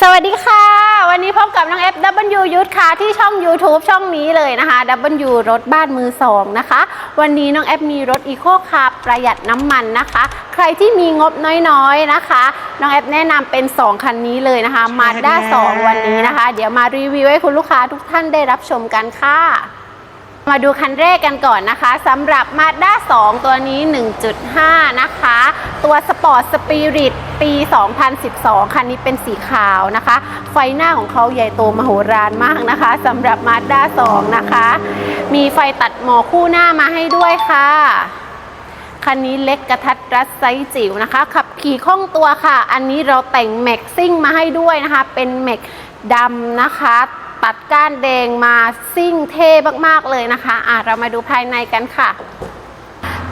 สวัสดีค่ะ วันนี้พบกับน้องเอฟ W ยุทธค่ะ ที่ช่อง YouTube ช่องนี้เลยนะคะ W รถบ้านมือสองนะคะ วันนี้น้องเอฟมีรถอีโคคาร์ประหยัดน้ำมันนะคะ ใครที่มีงบน้อยๆนะคะ น้องเอฟแนะนำเป็น 2 คันนี้เลยนะคะมาด้า2วันนี้นะคะ เดี๋ยวมารีวิวให้คุณลูกค้าทุกท่านได้รับชมกันค่ะ มาดูคันแรกกันก่อนนะคะสำหรับ Mazda 2 ตัวนี้ 1.5 นะคะ ตัวสปอร์ตสปิริตปี 2012 คันนี้เป็นสีขาวนะคะ ไฟหน้าของเขาใหญ่โตมโหฬารมากนะคะสำหรับ Mazda 2 นะคะ มีไฟตัดหมอคู่หน้ามาให้ด้วยค่ะคันนี้เล็กกระทัดรัดไซส์จิ๋วนะคะ ขับขี่คล่องตัวค่ะ อันนี้เราแต่งแม็กซิ่งมาให้ด้วยนะคะ เป็นแม็กดำนะคะ ตัดก้านแดงมาซิ่งเท่มากๆเลยนะคะอะเรามาดูภายในกันค่ะ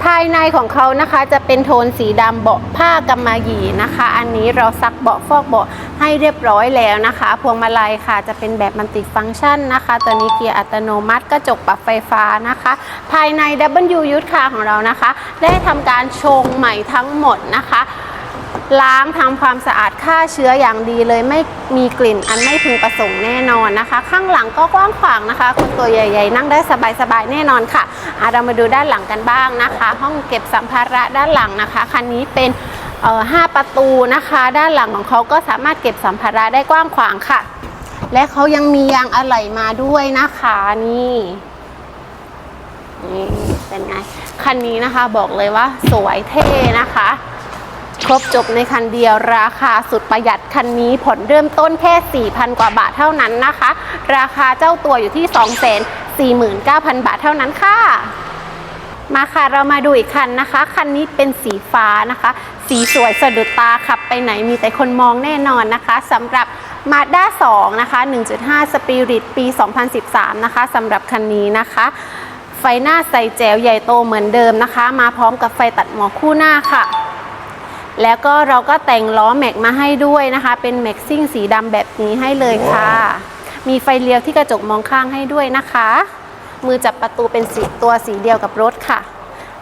ภายในของเขานะคะจะเป็นโทนสีดำเบาะผ้ากำมะหยี่นะคะ อันนี้เราซักเบาะฟอกเบาะให้เรียบร้อยแล้วนะคะ พวงมาลัยค่ะจะเป็นแบบมันติฟังก์ชันนะคะ ตัวนี้เกียร์อัตโนมัติกระจกปรับไฟฟ้านะคะ ภายใน W ยุทธคาของเรานะคะ ได้ทำการชงใหม่ทั้งหมดนะคะ ล้างทำความสะอาดฆ่าเชื้ออย่างดีเลยไม่มีกลิ่นอันไม่พึงประสงค์แน่นอนนะคะ ข้างหลังก็กว้างขวางนะคะ คนตัวใหญ่ ๆ นั่งได้สบายๆแน่นอนค่ะอะเรามาดูด้านหลังกันบ้างนะคะ ห้องเก็บสัมภาระด้านหลังนะคะคันนี้เป็นเอ่อห้าประตูนะคะ ด้านหลังของเขาก็สามารถเก็บสัมภาระได้กว้างขวางค่ะ และเขายังมียางอะไหล่มาด้วยนะคะนี่นี่เป็นไงคันนี้นะคะบอกเลยว่าสวยเท่นะคะ รบจบในคันเดียวราคาสุดประหยัดคันนี้ผ่อนเริ่มต้นแค่ 4,000 กว่าบาทเท่านั้นนะคะ ราคาเจ้าตัวอยู่ที่ 249,000 บาทเท่านั้นค่ะ มาค่ะเรามาดูอีกคันนะคะ คันนี้เป็นสีฟ้านะคะ สีสวยสะดุดตาขับไปไหนมีแต่คนมองแน่นอนนะคะสำหรับ Mazda 2 นะคะ 1.5 Spirit ปี 2013 นะคะสำหรับคันนี้นะคะไฟหน้าใสแจ๋วใหญ่โตเหมือนเดิมนะคะ มาพร้อมกับไฟตัดหมอกคู่หน้าค่ะ แล้วก็เราก็แต่งล้อแม็กมาให้ด้วยนะคะ เป็นแม็กซิ่งสีดำแบบนี้ให้เลยค่ะ มีไฟเลี้ยวที่กระจกมองข้างให้ด้วยนะคะ มือจับประตูเป็นสีตัวสีเดียวกับรถค่ะ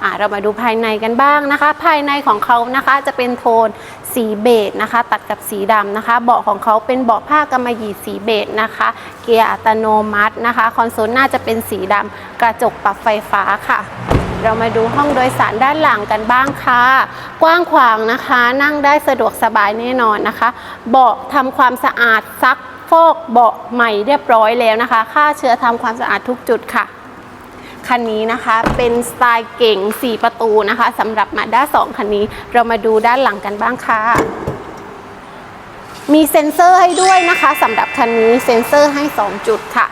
อ่าเรามาดูภายในกันบ้างนะคะ ภายในของเขานะคะจะเป็นโทนสีเบจนะคะ ตัดกับสีดำนะคะ เบาะของเขาเป็นเบาะผ้ากำมะหยี่สีเบจนะคะ เกียร์อัตโนมัตินะคะ คอนโซลหน้าจะเป็นสีดำกระจกปรับไฟฟ้าค่ะ เรามาดูห้องโดยสารด้านหลังกันบ้างค่ะ กว้างขวางนะคะ นั่งได้สะดวกสบายแน่นอนนะคะ เบาะทำความสะอาดซักฟอกเบาะใหม่เรียบร้อยแล้วนะคะ ฆ่าเชื้อทำความสะอาดทุกจุดค่ะคันนี้นะคะเป็นสไตล์เก่ง 4 ประตูนะคะสำหรับมาด้า2คันนี้ เรามาดูด้านหลังกันบ้างค่ะ มีเซ็นเซอร์ให้ด้วยนะคะสำหรับคันนี้เซ็นเซอร์ให้ 2 จุดค่ะ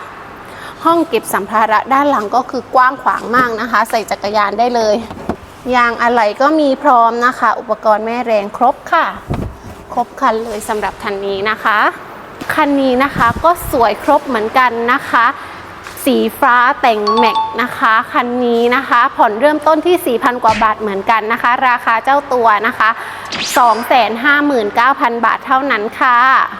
ห้องเก็บสัมภาระด้านหลังก็คือกว้างขวางมากนะคะ ใส่จักรยานได้เลย ยางอะไหล่ก็มีพร้อมนะคะ อุปกรณ์แม่แรงครบค่ะ ครบคันเลยสำหรับคันนี้นะคะ คันนี้นะคะก็สวยครบเหมือนกันนะคะ สีฟ้าแต่งแม็กนะคะ คันนี้นะคะ ผ่อนเริ่มต้นที่ 4,000 กว่าบาทเหมือนกันนะคะ ราคาเจ้าตัวนะคะ 259,000 บาทเท่านั้นค่ะ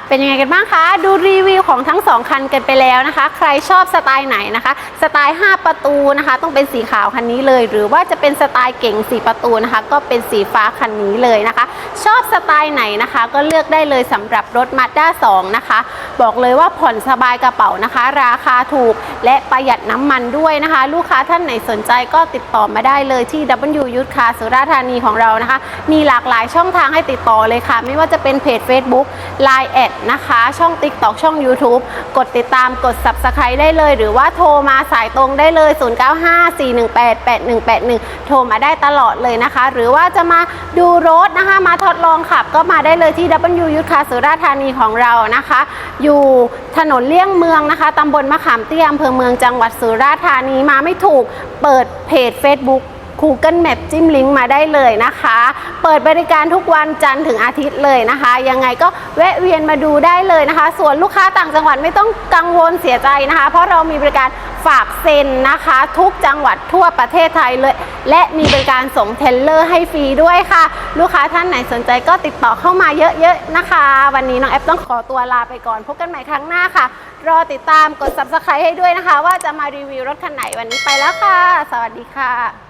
เป็นยังไงกันบ้างคะ ดูรีวิวของทั้ง 2 คันกันไปแล้วนะคะ ใครชอบสไตล์ไหนนะคะ สไตล์ 5 ประตูนะคะ ต้องเป็นสีขาวคันนี้เลย หรือว่าจะเป็นสไตล์เก่ง4ประตูนะคะ ก็เป็นสีฟ้าคันนี้เลยนะคะ ชอบสไตล์ไหนนะคะ ก็เลือกได้เลยสำหรับรถ Mazda 2 นะคะ บอกเลยว่าผ่อนสบายกระเป๋านะคะ ราคาถูกและประหยัดน้ำมันด้วยนะคะ ลูกค้าท่านไหนสนใจก็ติดต่อมาได้เลยที่ W ยุทธคาสุราธานีของเรานะคะ มีหลากหลายช่องทางทางให้ติดต่อเลยค่ะ ไม่ว่าจะเป็นเพจ Facebook Line แอดนะคะ ช่อง TikTok ช่อง YouTube กดติดตามกด Subscribe ได้เลย หรือว่าโทรมาสายตรงได้เลย 0954188181 โทรมาได้ตลอดเลยนะคะ หรือว่าจะมาดูรถนะคะ มาทดลองขับก็มาได้เลยที่ W ยุทธคาสุราษฎร์ธานีของเรานะคะ อยู่ถนนเลี่ยงเมืองนะคะตำบลมะขามเตี้ยอำเภอเมืองจังหวัดสุราษฎร์ธานีมาไม่ถูกเปิดเพจ Facebook Google Map จิ้มลิงก์มาได้เลยนะคะ เปิดบริการทุกวันจันทร์ถึงอาทิตย์เลยนะคะ ยังไงก็แวะเวียนมาดูได้เลยนะคะ ส่วนลูกค้าต่างจังหวัดไม่ต้องกังวลเสียใจนะคะ เพราะเรามีบริการฝากเซ็นนะคะ ทุกจังหวัดทั่วประเทศไทยเลย และมีบริการส่งเทลเลอร์ให้ฟรีด้วยค่ะ ลูกค้าท่านไหนสนใจก็ติดต่อเข้ามาเยอะๆนะคะ วันนี้น้องแอปต้องขอตัวลาไปก่อนพบกันใหม่ครั้งหน้าค่ะ รอติดตามกด subscribe ให้ด้วยนะคะ ว่าจะมารีวิวรถคันไหนวันนี้ไปแล้วค่ะ สวัสดีค่ะ